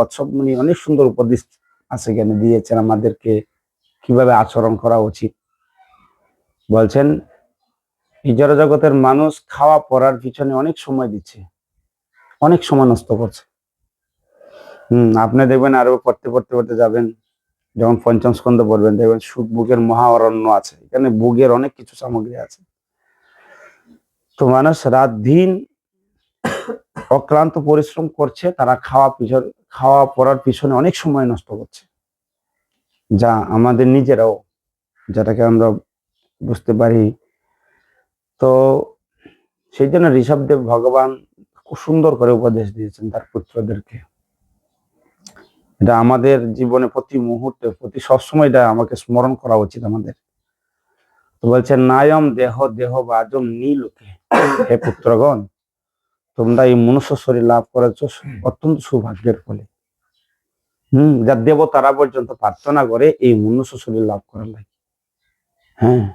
কচ্ছপ মুনি অনেক সুন্দর উপদেশ আছে জ্ঞানে দিয়েছেন আমাদেরকে কীভাবে আচরণ করা উচিত। বলছেন এই জড়জগতের মানুষ খাওয়া পড়ার পিছনে অনেক সময় দিচ্ছে, অনেক সময় নষ্ট করছে। হম, আপনি দেখবেন আরও পড়তে পড়তে পড়তে যাবেন, যখন পঞ্চম স্কন্ধ পড়বেন, দেখবেন সুখ বুকের মহাঅরণ্য আছে, এখানে বুকের অনেক কিছু সামগ্রী আছে। তো মানুষ রাত দিন অক্লান্ত পরিশ্রম করছে, তারা খাওয়া পিছন, খাওয়া পড়ার পিছনে অনেক সময় নষ্ট করছে। যা আমাদের নিজেরাও, যেটাকে আমরা বুঝতে পারি। তো সেই জন্য ঋষভদেব ভগবান খুব সুন্দর করে উপদেশ দিয়েছেন তার পুত্রদেরকে। এটা আমাদের জীবনে প্রতি মুহূর্তে, প্রতি সবসময় এটা আমাকে স্মরণ করা উচিত আমাদের। তো বলছে নায়ম দেহ দেহ বাজম নীলোকে হে পুত্রগণ তোমরা এই মনুষ্য শরীর লাভ করেছ, অত্যন্ত সৌভাগ্যের ফলে। হম, যা দেবতারা পর্যন্ত প্রার্থনা করে, এই মনুষ্য শরীর লাভ করার লাগে। হ্যাঁ।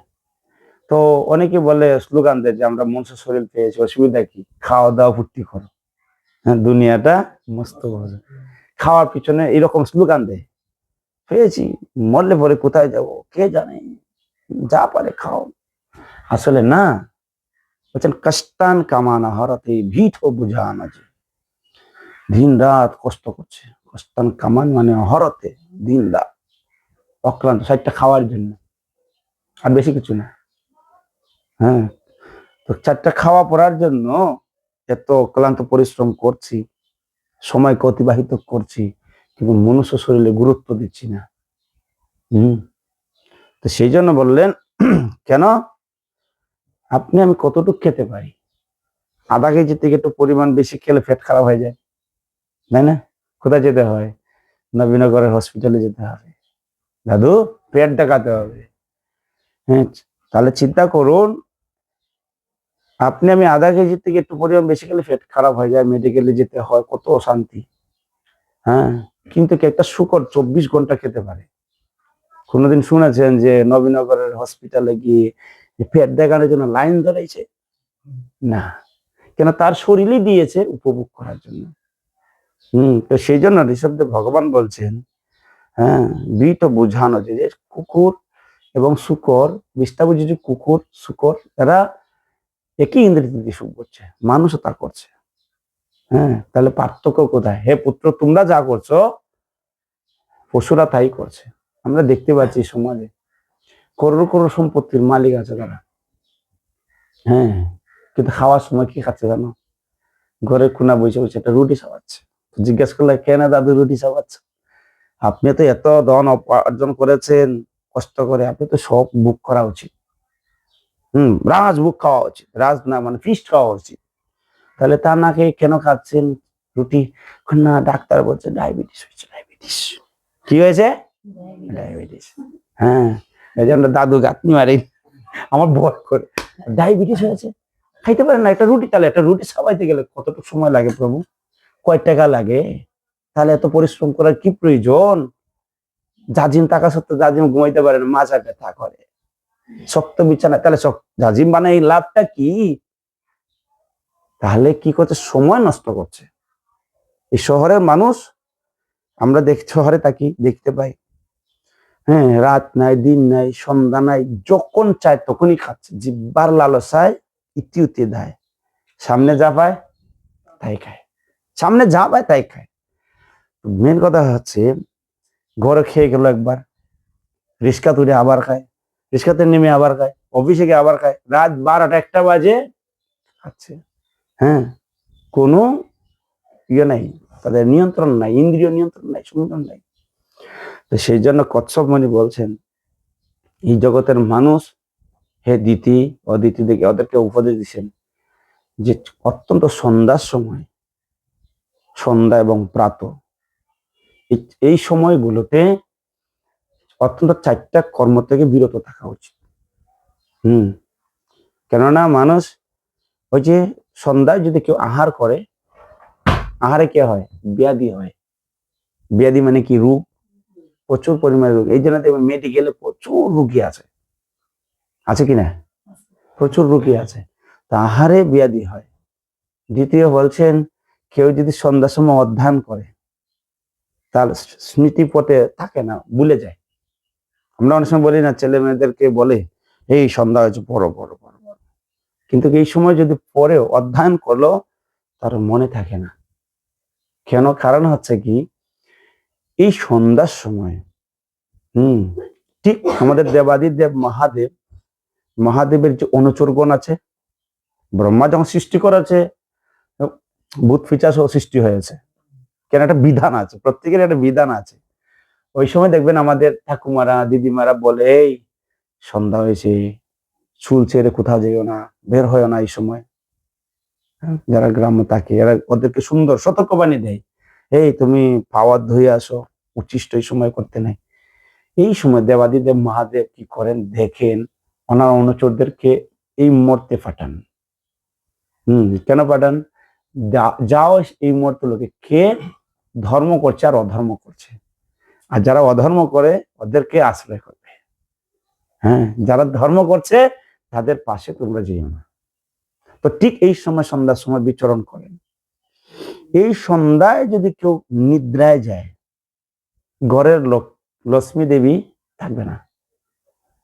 তো অনেকে বলে স্লোগান দেয় যে, আমরা মনুষ্য শরীর পেয়েছি, অসুবিধা কি? খাওয়া দাওয়া, ফুর্তি করো। হ্যাঁ দুনিয়াটা মস্ত খাওয়ার পিছনে এরকম স্লোগান দেয়। পেয়েছি, মরলে পরে কোথায় যাব? কে জানে? যা পারে খাও। আসলে না বলছেন, কষ্টান কামানা হরাতে ভিট ও বুঝানা যে দিন রাত কষ্ট করছে। কষ্টান কামান মানে হরতে দিন রাত অক্লান্ত সাইডটা খাওয়ার জন্য। আর বেশি কিছু না। হ্যাঁ তো চারটা খাওয়া পড়ার জন্য এত ক্লান্ত পরিশ্রম করছি সময়কে অতিবাহিত করছি, কিন্তু মনুষ্য শরীরে গুরুত্ব দিচ্ছি না। হম, তো সেই জন্য বললেন, কেন? আপনি আমি কতটুকু খেতে পারি? আধা কেজি থেকে একটু পরিমাণ বেশি খেলে পেট খারাপ হয়ে যায়। তাই না? কোথায় যেতে হয়? নবীনগরের হসপিটালে যেতে হবে। দাদু, পেট দেখাতে হবে। হ্যাঁ তাহলে চিন্তা করুন। আপনি আমি আধা কেজি থেকে একটু পরিমাণ বেশি খেলে পেট খারাপ হয়ে যায় মেডিকেলে যেতে হয়, কত অশান্তি। হ্যাঁ কিন্তু একটা শুকর চব্বিশ ঘণ্টা খেতে পারে। কোনোদিন শুনেছেন যে নবীনগরের হসপিটালে গিয়ে যে পেট দেখানোর জন্য লাইন ধরেছে? না। কেন তার শরীরই দিয়েছে উপভোগ করার জন্য। হম, তো সেই জন্য ঋষভদেব ভগবান বলছেন হ্যাঁ বিট বোঝানো যে কুকুর এবং শুকর বুঝি যে কুকুর, শুকর, এরা একই ইন্দ্রিয় দিয়ে সুখ করছে, মানুষও তা করছে। হ্যাঁ তাহলে পার্থক্য কোথায়? হে পুত্র, তোমরা যা করছ, পশুরা তাই করছে। আমরা দেখতে পাচ্ছি সমাজে করোড় করোড় সম্পত্তির মালিক আছে তারা। হ্যাঁ কিন্তু খাওয়ার সময় কি খাচ্ছে জানো? ঘরে খুনা বসে বসে একটা রুটি খাওয়াচ্ছে। জিজ্ঞেস করলে কেন দাদু রুটি খাওয়াচ্ছে? আপনি তো এত ধন অর্জন করেছেন কষ্ট করে আপনি তো সব বুক করা উচিত। হম রাজ বুক খাওয়া উচিত। রাজ না মানে ফিস্ট খাওয়া উচিত। তাহলে তা না খেয়ে কেন খাচ্ছেন? রুটি না ডাক্তার বলছে ডায়াবেটিস হয়েছে ডায়াবেটিস। কি হয়েছে? ডায়াবেটিস। হ্যাঁ। এই দাদু গাতনি মারি, আমার ভয় করে। ডায়াবেটিস হয়েছে। খাইতে পারেন না, একটা রুটি তাহলে, একটা রুটি সাবাইতে গেলে কতটুকু সময় লাগে প্রভু? কয় টাকা লাগে? তাহলে এত পরিশ্রম করার কি প্রয়োজন? জাজিম টাকা সত্ত্বেও জাজিম ঘুমাইতে পারে না মাজা ব্যথা করে। শক্ত বিছানা, তাহলে জাজিম বানাই লাভটা কি? তাহলে কি করছে? সময় নষ্ট করছে। এই শহরের মানুষ, আমরা দেখ শহরে থাকি, দেখতে পাই। হ্যাঁ রাত নাই, দিন নাই, সন্ধ্যা নাই, যখন চায় তখনই খাচ্ছে। জিব্বার লালসায় ইতি উতি দেয়। সামনে যা পায়, তাই খায়। সামনে যা পায়, তাই খায়। মেন কথা হচ্ছে, ঘরে খেয়ে গেল একবার রিক্সা তুলে আবার খায় রিক্সাতে নেমে আবার খায়, অফিসে গিয়ে আবার খায়, রাত বারোটা একটা বাজে, খাচ্ছে। হ্যাঁ কোনো ইয়ে নাই, তাদের নিয়ন্ত্রণ নাই, ইন্দ্রিয় নিয়ন্ত্রণ নাই সংযম নাই। তো সেই জন্য কচ্ছপ মণি বলছেন, এই জগতের মানুষ হে দিতি অদিতি দেখে ওদেরকে উপদেশ দিচ্ছেন যে অত্যন্ত সন্ধ্যার সময়, সন্ধ্যা এবং প্রাত। এই সময়গুলোতে অত্যন্ত চারটা কর্ম থেকে বিরত থাকা উচিত। হুম। কেননা মানুষ ওই যে সন্ধ্যায় যদি কেউ আহার করে, আহারে কে হয়? ব্যাধি হয়। ব্যাধি মানে কি? রোগ প্রচুর পরিমাণে রোগ। এই জন্য দেখবেন মেডিকেলে প্রচুর রুগী আছে। আছে কি না? প্রচুর রুগী আছে। তা আহারে ব্যাধি হয়। দ্বিতীয় বলছেন, কেউ যদি সন্ধ্যার সময় অধ্যয়ন করে, তার স্মৃতি পথে থাকে না, ভুলে যায়। আমরা অনেক সময় বলি না, ছেলে মেয়েদেরকে বলে, এই সন্ধ্যা হয়েছে, পড়ো পড়ো পড়ো পড়ো। কিন্তু এই সময় যদি পড়ে অধ্যয়ন করল, তার মনে থাকে না। কেন? কারণ হচ্ছে কি এই সন্ধ্যার সময় হুম ঠিক আমাদের দেবাদিদেব মহাদেব মহাদেবের যে অনুচরগণ আছে ব্রহ্মা যখন সৃষ্টি করেছে ভূত পিচাসও সৃষ্টি হয়েছে। কেন একটা বিধান আছে প্রত্যেকের একটা বিধান আছে। ওই সময় দেখবেন আমাদের ঠাকুমারা দিদিমারা বলে এই সন্ধ্যা হয়েছে চুল ছেড়ে কোথাও যেও না বের হয় না এই সময়। হ্যাঁ, যারা গ্রামে থাকে এরা ওদেরকে সুন্দর সতর্কবাণী দেয়। এই তুমি পাওয়ার ধুয়ে আসো উচ্ছিষ্ট এই সময় করতে নাই। এই সময় দেবাদিদেব মহাদেব কি করেন? দেখেন ওনার অনুচরদেরকে এই মর্তে পাঠান। হম, কেন পাঠান? যাও এই মুহূর্তে লোকে কে ধর্ম করছে আর অধর্ম করছে। আর যারা অধর্ম করে, ওদেরকে আশ্রয় করবে। হ্যাঁ যারা ধর্ম করছে, তাদের পাশে তোমরা যেও না। তো ঠিক এই সময় সন্ধ্যার সময় বিচরণ করেন। এই সন্ধ্যায় যদি কেউ নিদ্রায় যায়, ঘরের লোক, লক্ষ্মী দেবী থাকবে না।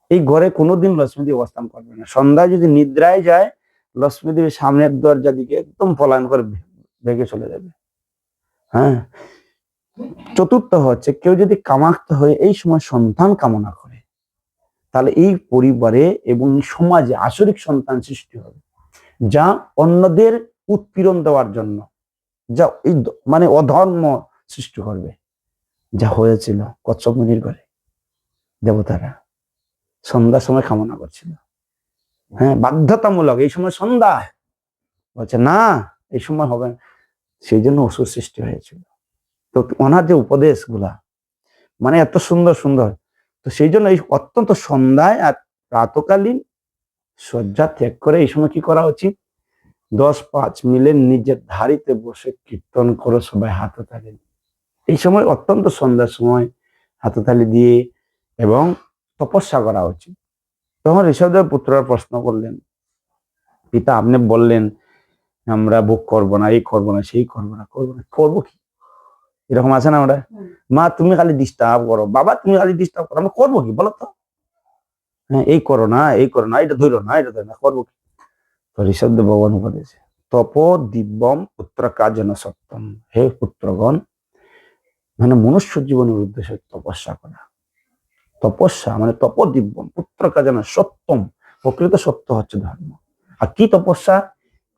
এই ঘরে কোনোদিন লক্ষ্মী দেবী অবস্থান করবে না। সন্ধ্যায় যদি নিদ্রায় যায়, লক্ষ্মী দেবী সামনের দরজা দিকে একদম পলায়ন করে ভে- ভেগে চলে যাবে। হ্যাঁ? চতুর্থ হচ্ছে, কেউ যদি কামাক্ত হয়ে এই সময় সন্তান কামনা করে, তাহলে এই পরিবারে এবং সমাজে আসরিক সন্তান সৃষ্টি হবে, যা অন্যদের উৎপীড়ন দেওয়ার জন্য যা এই মানে অধর্ম সৃষ্টি করবে। যা হয়েছিল কচ্ছপ মুনির ঘরে, দেবতারা সন্ধ্যার সময় কামনা করছিল। হ্যাঁ বাধ্যতামূলক, এই সময় সন্ধ্যা। বলছে, না, এই সময় হবে সেই জন্য অসুর সৃষ্টি হয়েছিল। তো ওনার যে উপদেশগুলা মানে এত সুন্দর সুন্দর। তো সেই জন্য এই অত্যন্ত সন্ধ্যায় আর প্রাতকালীন শয্যা ত্যাগ করে এই সময় কি করা উচিত? দশ পাঁচ মিলে নিজের ধারিতে বসে কীর্তন করো সবাই হাততালি। এই সময় অত্যন্ত সন্ধ্যার সময় হাততালি দিয়ে এবং তপস্যা করা উচিত। তখন ঋষভদেব পুত্ররা প্রশ্ন করলেন পিতা আপনি বললেন আমরা বুক করব না এই করব না সেই করব না করব না করব কি? এরকম আছে না আমরা? মা তুমি খালি ডিস্টার্ব করো। বাবা তুমি খালি ডিস্টার্ব করো। আমরা করব কি? বলো তো। হ্যাঁ এই করো না এই করো না এটা ধরো না এটা ধরো না করব কি? তো ঋষভদেব ভগবান উপদেশে তপ দিব্যম পুত্র কাজন সত্যম হে পুত্রগণ মানে মনুষ্য জীবনের উদ্দেশ্যে তপস্যা করা। তপস্যা মানে তপদিব্যম পুত্র কাজন সত্যম প্রকৃত সত্য হচ্ছে ধর্ম। আর কি তপস্যা?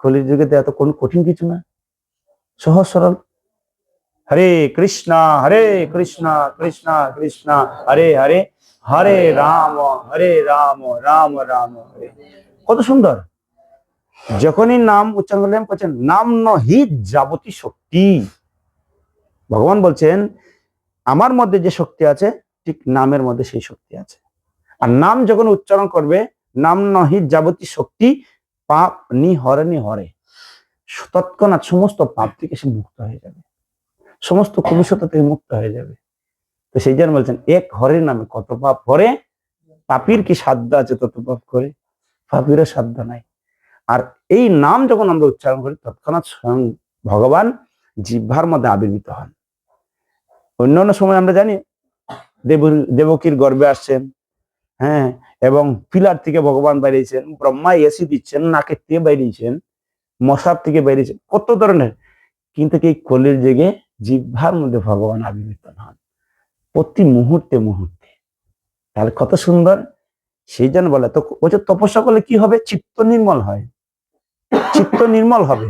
কলির যুগে তো এত কোন কঠিন কিছু না। সহজ সরল। হরে কৃষ্ণ হরে কৃষ্ণ কৃষ্ণ কৃষ্ণ, হরে হরে হরে রাম হরে রাম রাম রাম, হরে। কত সুন্দর। যখনই নাম উচ্চারণ করলেন, বলছেন, নাম নহি যাবতী শক্তি। ভগবান বলছেন, আমার মধ্যে যে শক্তি আছে, ঠিক নামের মধ্যে সেই শক্তি আছে। আর নাম যখন উচ্চারণ করবে, নাম নহি যাবতী শক্তি পাপ নি হরে নি হরে। তৎক্ষণাৎ সমস্ত পাপ থেকে সে মুক্ত হয়ে যাবে। সমস্ত কলুষতা থেকে মুক্ত হয়ে যাবে। তো সেই জন্য বলছেন, এক হরের নামে কত পাপ হরে? পাপির কি সাধ্য আছে তত পাপ করে? পাপিরও সাধ্য নাই। আর এই নাম যখন আমরা উচ্চারণ করি, তৎক্ষণাৎ স্বয়ং ভগবান জিহ্বার মধ্যে আবির্ভূত হন। অন্যান্য সময় আমরা জানি, দেব, দেবকীর গর্বে আসছেন হ্যাঁ এবং পিলার থেকে ভগবান বাইরেছেন ব্রহ্মা এসি দিচ্ছেন, নাকের থেকে বাইরেছেন মশার থেকে বাইরেছেন কত ধরনের। কিন্তু এই কলির যুগে জিহ্বার মধ্যে ভগবান আবির্ভূত হন। প্রতি মুহূর্তে মুহূর্তে। তাহলে কত সুন্দর। সেই জন্য বলে, তো ওই যে তপস্যা করলে কি হবে? চিত্ত নির্মল হয়। চিত্ত নির্মল হবে।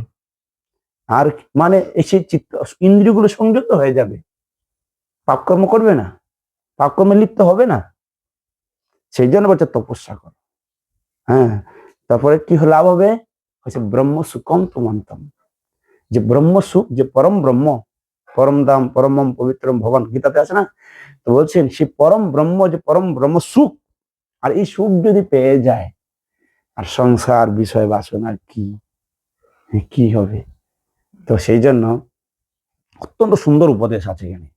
আর মানে এই সেই চিত্ত, ইন্দ্রিয়গুলো সংযত হয়ে যাবে। পাপকর্ম করবে না। পাপকর্মে লিপ্ত হবে না। সেই জন্য বলছে তপস্যা করো। হ্যাঁ তারপরে কি লাভ হবে? হচ্ছে ব্রহ্ম সুখম তোমান্তম যে ব্রহ্ম সুখ, যে পরম ব্রহ্ম, পরম দাম, পরমম পবিত্রম ভগবান, গীতাতে আছে না? তো বলছেন, সেই পরম ব্রহ্ম, যে পরম ব্রহ্ম সুখ, আর এই সুখ যদি পেয়ে যায়, আর সংসার, বিষয় বাসনার কি? কি হবে? তো সেই জন্য অত্যন্ত সুন্দর উপদেশ আছে এখানে।